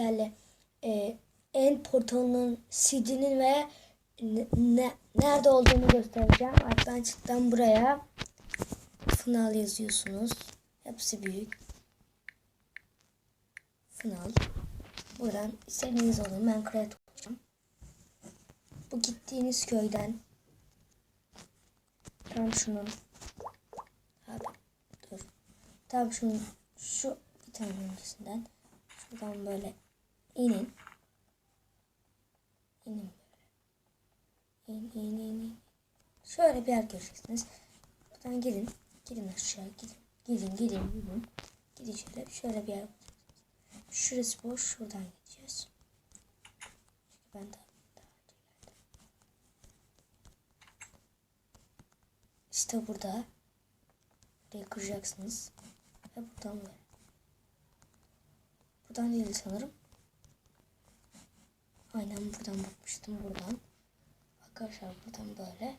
sizlerle e, en portalının CD'nin ve ne, ne- nerede olduğunu göstereceğim. Alttan çıktan buraya Fınal yazıyorsunuz. Hepsi büyük. Fınal. Buradan istediğiniz olun. Ben create olacağım. Bu gittiğiniz köyden tam şunun abi dur tam şunun şu bir tane öncesinden şuradan böyle inin inin böyle in in in in şöyle bir yer göreceksiniz buradan gidin gidin aşağı gidin gidin gidin gidin şöyle şöyle bir yer şurası boş şuradan gideceğiz çünkü ben daha, daha önce. İşte burada. Burayı kıracaksınız. Ve buradan böyle. Buradan değil sanırım. Aynen buradan bakmıştım buradan. Arkadaşlar buradan böyle.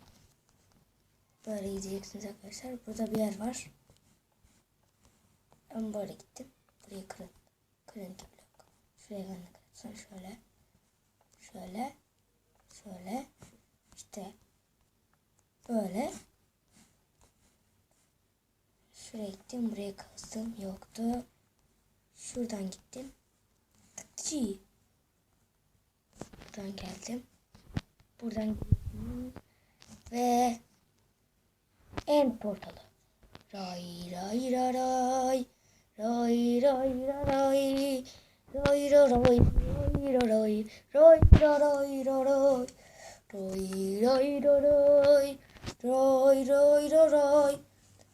Böyle gideceksiniz arkadaşlar. Burada bir yer var. Ben böyle gittim. Burayı kırın. Kırın ki blok. Şuraya kırın. Şöyle. Şöyle. Şöyle. İşte. Böyle. Şuraya gittim. Buraya kazdım. Yoktu. Şuradan gittim. Tıkçı. Buradan geldim. Buradan gittim. Ve en portalı. Ray ray ray ray. Ray ray ray ray. Ray ray ray ray ray. Ray ray ray ray. Ray ray. Ray ray ray ray.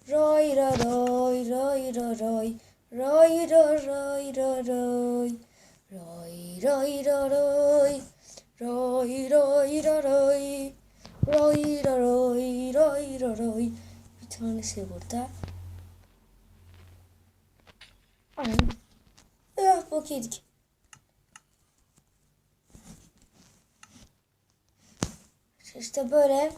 Roy ra roy roy ra roy roy ra roy ra roy roy roy ra roy roy roy roy roy roy roy roy bir tanesi burada Anam. Ah bok yedik. İşte böyle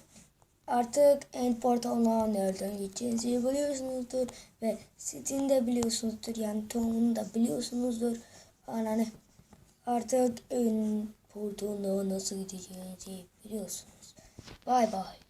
artık end portalına nereden gideceğinizi biliyorsunuzdur ve Steam'de de biliyorsunuzdur yani Tom'unu da biliyorsunuzdur. Yani artık end portalına nasıl gideceğinizi biliyorsunuz. Bay bay.